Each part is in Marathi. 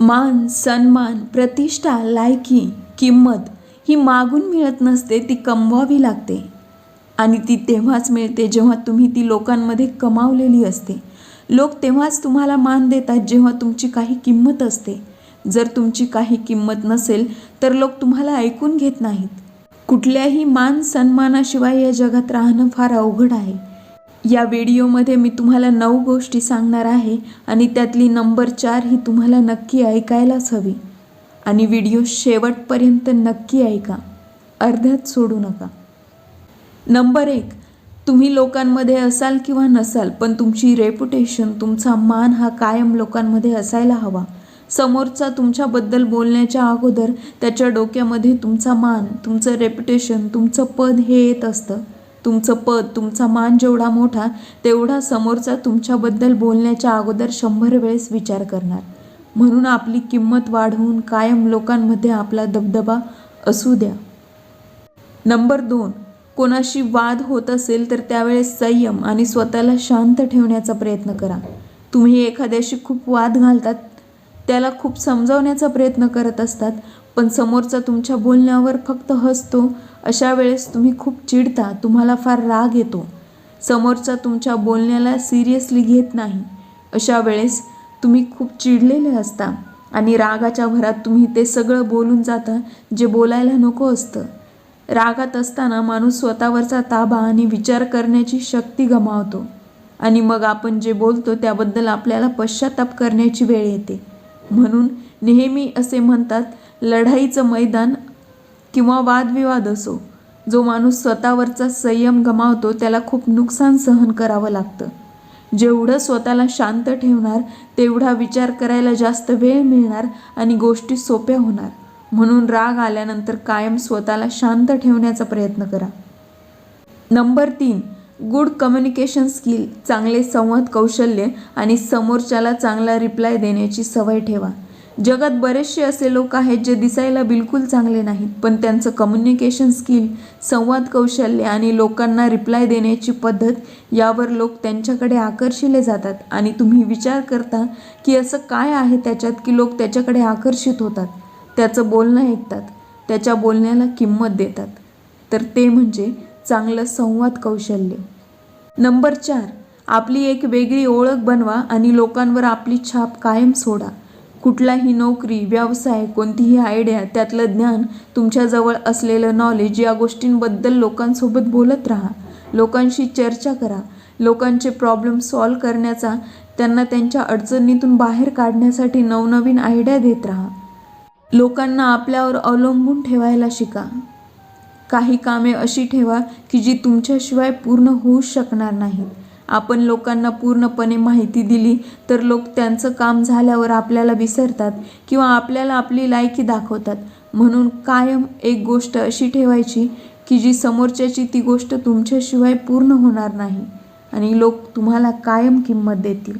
मान सन्मान प्रतिष्ठा लायकी किंमत ही मागून मिळत नसते ती कमवावी लागते. आणि ती तेव्हाच मिळते जेव्हा तुम्ही ती लोकांमध्ये कमावलेली असते. लोक तेव्हाच तुम्हाला मान देतात जेव्हा तुमची काही किंमत असते. जर तुमची काही किंमत नसेल तर लोक तुम्हाला ऐकून घेत नाहीत. कुठल्याही मान सन्मानाशिवाय या जगात राहणं फार अवघड आहे. या व्हिडिओमध्ये मी तुम्हाला नऊ गोष्टी सांगणार आहे आणि त्यातली नंबर चार ही तुम्हाला नक्की ऐकायलाच हवी. आणि व्हिडिओ शेवटपर्यंत नक्की ऐका. अर्ध्यात सोडू नका. नंबर एक तुम्ही लोकांमध्ये असाल किंवा नसाल पण तुमची रेपुटेशन तुमचा मान हा कायम लोकांमध्ये असायला हवा. समोरचा तुमच्याबद्दल बोलण्याच्या अगोदर त्याच्या डोक्यामध्ये तुमचा मान तुमचं रेपुटेशन तुमचं पद हे येत असतं. तुमचं पद तुमचा मान जेवढा मोठा तेवढा समोरचा तुमच्याबद्दल बोलण्याच्या अगोदर शंभर वेळेस विचार करणार. म्हणून आपली किंमत वाढवून कायम लोकांमध्ये आपला दबदबा असू द्या. नंबर दोन. कोणाशी वाद होत असेल तर त्यावेळेस संयम आणि स्वतःला शांत ठेवण्याचा प्रयत्न करा. तुम्ही एखाद्याशी खूप वाद घालतात त्याला खूप समजावण्याचा प्रयत्न करत असतात पण समोरचा तुमच्या बोलण्यावर फक्त हसतो. अशा वेळेस तुम्ही खूप चिडता तुम्हाला फार राग येतो. समोरचा तुमच्या बोलण्याला सिरियसली घेत नाही. अशा वेळेस तुम्ही खूप चिडलेले असता आणि रागाच्या भरात तुम्ही ते सगळं बोलून जाता जे बोलायला नको असतं. रागात असताना माणूस स्वतःवरचा ताबा आणि विचार करण्याची शक्ती गमावतो. आणि मग आपण जे बोलतो त्याबद्दल आपल्याला पश्चाताप करण्याची वेळ येते. म्हणून नेहमी असे म्हणतात लढाईचं मैदान किंवा वादविवाद असो. जो माणूस स्वतःवरचा संयम गमावतो त्याला खूप नुकसान सहन करावं लागतं. जेवढं स्वतःला शांत ठेवणार तेवढा विचार करायला जास्त वेळ मिळणार आणि गोष्टी सोप्या होणार. म्हणून राग आल्यानंतर कायम स्वतःला शांत ठेवण्याचा प्रयत्न करा. नंबर तीन गुड कम्युनिकेशन स्किल चांगले संवाद कौशल्य आणि समोरच्याला चांगला रिप्लाय देण्याची सवय ठेवा. जगात बरेचसे असे लोक आहेत जे दिसायला बिलकुल चांगले नाहीत पण त्यांचं कम्युनिकेशन स्किल संवाद कौशल्य आणि लोकांना रिप्लाय देण्याची पद्धत यावर लोक त्यांच्याकडे आकर्षिले जातात आणि तुम्ही विचार करता की असं काय आहे त्याच्यात की लोक त्याच्याकडे आकर्षित होतात. त्याचं बोलणं ऐकतात. त्याच्या बोलण्याला किंमत देतात. तर ते म्हणजे चांगलं संवाद कौशल्य. नंबर चार आपली एक वेगळी ओळख बनवा आणि लोकांवर आपली छाप कायम सोडा. कुठलाही नोकरी व्यवसाय कोणतीही आयडिया त्यातलं ज्ञान तुमच्याजवळ असलेलं नॉलेज या गोष्टींबद्दल लोकांसोबत बोलत राहा. लोकांशी चर्चा करा. लोकांचे प्रॉब्लेम सॉल्व करण्याचा त्यांना त्यांच्या अडचणीतून बाहेर काढण्यासाठी नवनवीन आयडिया देत राहा. लोकांना आपल्यावर अवलंबून ठेवायला शिका. काही कामे अशी ठेवा की जी तुमच्याशिवाय पूर्ण होऊ शकणार नाहीत. आपण लोकांना पूर्णपणे माहिती दिली तर लोक त्यांचं काम झाल्यावर आपल्याला विसरतात किंवा आपल्याला आपली लायकी दाखवतात. म्हणून कायम एक गोष्ट अशी ठेवायची की जी समोरच्याची ती गोष्ट तुमच्याशिवाय पूर्ण होणार नाही. आणि लोक तुम्हाला कायम किंमत देतील.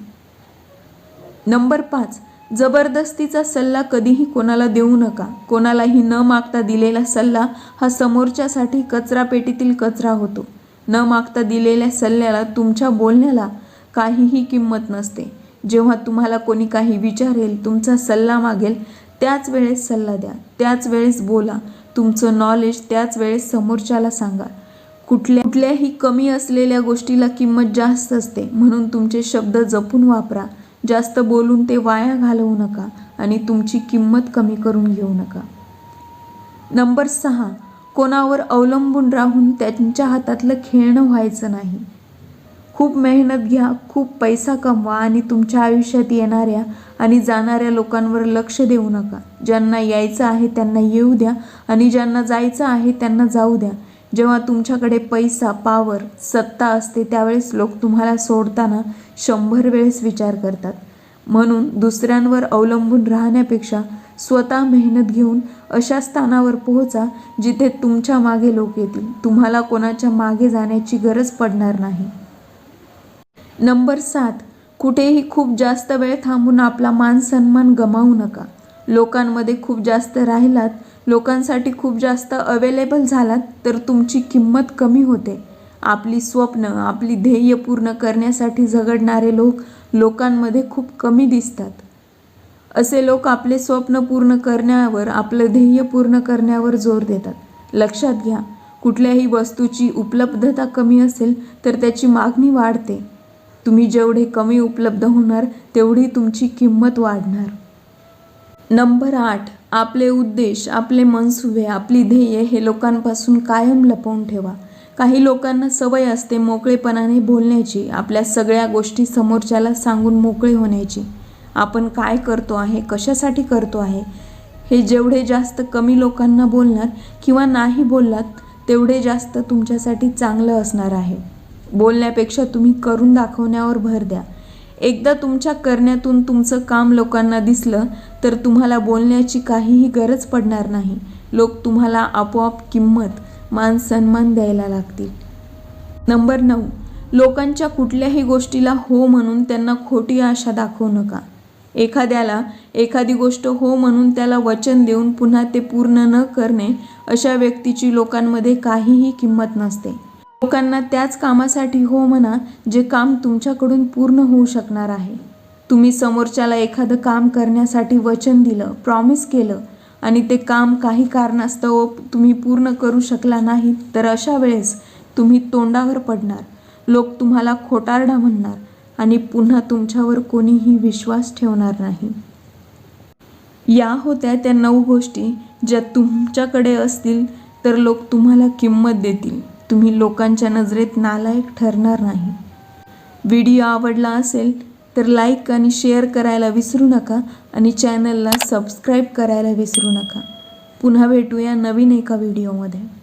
नंबर पाच. जबरदस्तीचा सल्ला कधीही कोणाला देऊ नका. कोणालाही न मागता दिलेला सल्ला हा समोरच्यासाठी कचरापेटीतील कचरा होतो. न मागता दिलेल्या सल्ल्याला तुमच्या बोलण्याला काहीही किंमत नसते. जेव्हा तुम्हाला कोणी काही विचारेल तुमचा सल्ला मागेल त्याच वेळेस सल्ला द्या. त्याच वेळेस बोला. तुमचं नॉलेज त्याच वेळेस समोरच्याला सांगा. कुठल्या कुठल्याही कमी असलेल्या गोष्टीला किंमत जास्त असते. म्हणून तुमचे शब्द जपून वापरा. जास्त बोलून ते वाया घालवू नका आणि तुमची किंमत कमी करून घेऊ नका. नंबर सहा कोणावर अवलंबून राहून त्यांच्या हातातलं खेळणं व्हायचं नाही. खूप मेहनत घ्या खूप पैसा कमवा आणि तुमच्या आयुष्यात येणाऱ्या आणि जाणाऱ्या लोकांवर लक्ष देऊ नका. ज्यांना यायचं आहे त्यांना येऊ द्या आणि ज्यांना जायचं आहे त्यांना जाऊ द्या. जेव्हा तुमच्याकडे पैसा पावर सत्ता असते त्यावेळेस लोक तुम्हाला सोडताना शंभर वेळेस विचार करतात. म्हणून दुसऱ्यांवर अवलंबून राहण्यापेक्षा स्वतः मेहनत घेऊन अशा स्थानावर पोहोचा जिथे तुमच्या मागे लोक येतील. तुम्हाला कोणाच्या मागे जाण्याची गरज पडणार नाही. नंबर सात. कुठेही खूप जास्त वेळ थांबून आपला मान सन्मान गमावू नका. लोकांमध्ये खूप जास्त राहिलात लोकांसाठी खूप जास्त अवेलेबल झालात तर तुमची किंमत कमी होते. आपली स्वप्न आपली ध्येय पूर्ण करण्यासाठी झगडणारे लोक लोकांमध्ये खूप कमी दिसतात. असे लोक आपले स्वप्न पूर्ण करण्यावर आपलं ध्येय पूर्ण करण्यावर जोर देतात. लक्षात घ्या कुठल्याही वस्तूची उपलब्धता कमी असेल तर त्याची मागणी वाढते. तुम्ही जेवढे कमी उपलब्ध होणार तेवढी तुमची किंमत वाढणार. नंबर आठ. आपले उद्देश आपले मनसुबे आपली ध्येय हे लोकांपासून कायम लपवून ठेवा. काही लोकांना सवय असते मोकळेपणाने बोलण्याची आपल्या सगळ्या गोष्टी समोरच्याला सांगून मोकळे होण्याची. आपण काय करतो आहे कशासाठी करतो आहे? हे जेवढे जास्त कमी लोकांना बोलणार किंवा नाही बोललात तेवढे जास्त तुमच्यासाठी चांगलं असणार आहे. बोलण्यापेक्षा तुम्ही करून दाखवण्यावर भर द्या. एकदा तुमच्या करण्यातून तुमचं काम लोकांना दिसलं तर तुम्हाला बोलण्याची काहीही गरज पडणार नाही. लोक तुम्हाला आपोआप किंमत मान सन्मान द्यायला लागतील. नंबर नऊ. लोकांच्या कुठल्याही गोष्टीला हो म्हणून त्यांना खोटी आशा दाखवू नका. एखाद्याला एखादी गोष्ट हो म्हणून त्याला वचन देऊन पुन्हा ते पूर्ण न करणे अशा व्यक्तीची लोकांमध्ये काहीही किंमत नसते. लोकांना त्याच कामासाठी हो म्हणा जे काम तुमच्याकडून पूर्ण होऊ शकणार आहे. तुम्ही समोरच्याला एखादं काम करण्यासाठी वचन दिलं प्रॉमिस केलं आणि ते काम काही कारणास्तव तुम्ही पूर्ण करू शकला नाही तर अशा वेळेस तुम्ही तोंडावर पडणार. लोक तुम्हाला खोटारडा म्हणणार आणि पुन्हा तुमच्यावर कोणीही विश्वास ठेवणार नाही. या होत्या त्या नऊ गोष्टी ज्या तुमच्याकडे असतील तर लोक तुम्हाला किंमत देतील. तुम्ही लोकांच्या नजरेत नालायक ठरणार नाही. व्हिडिओ आवडला असेल तर लाईक आणि शेअर करायला विसरू नका आणि चॅनलला सबस्क्राईब करायला विसरू नका. पुन्हा भेटूया नवीन एका व्हिडिओमध्ये.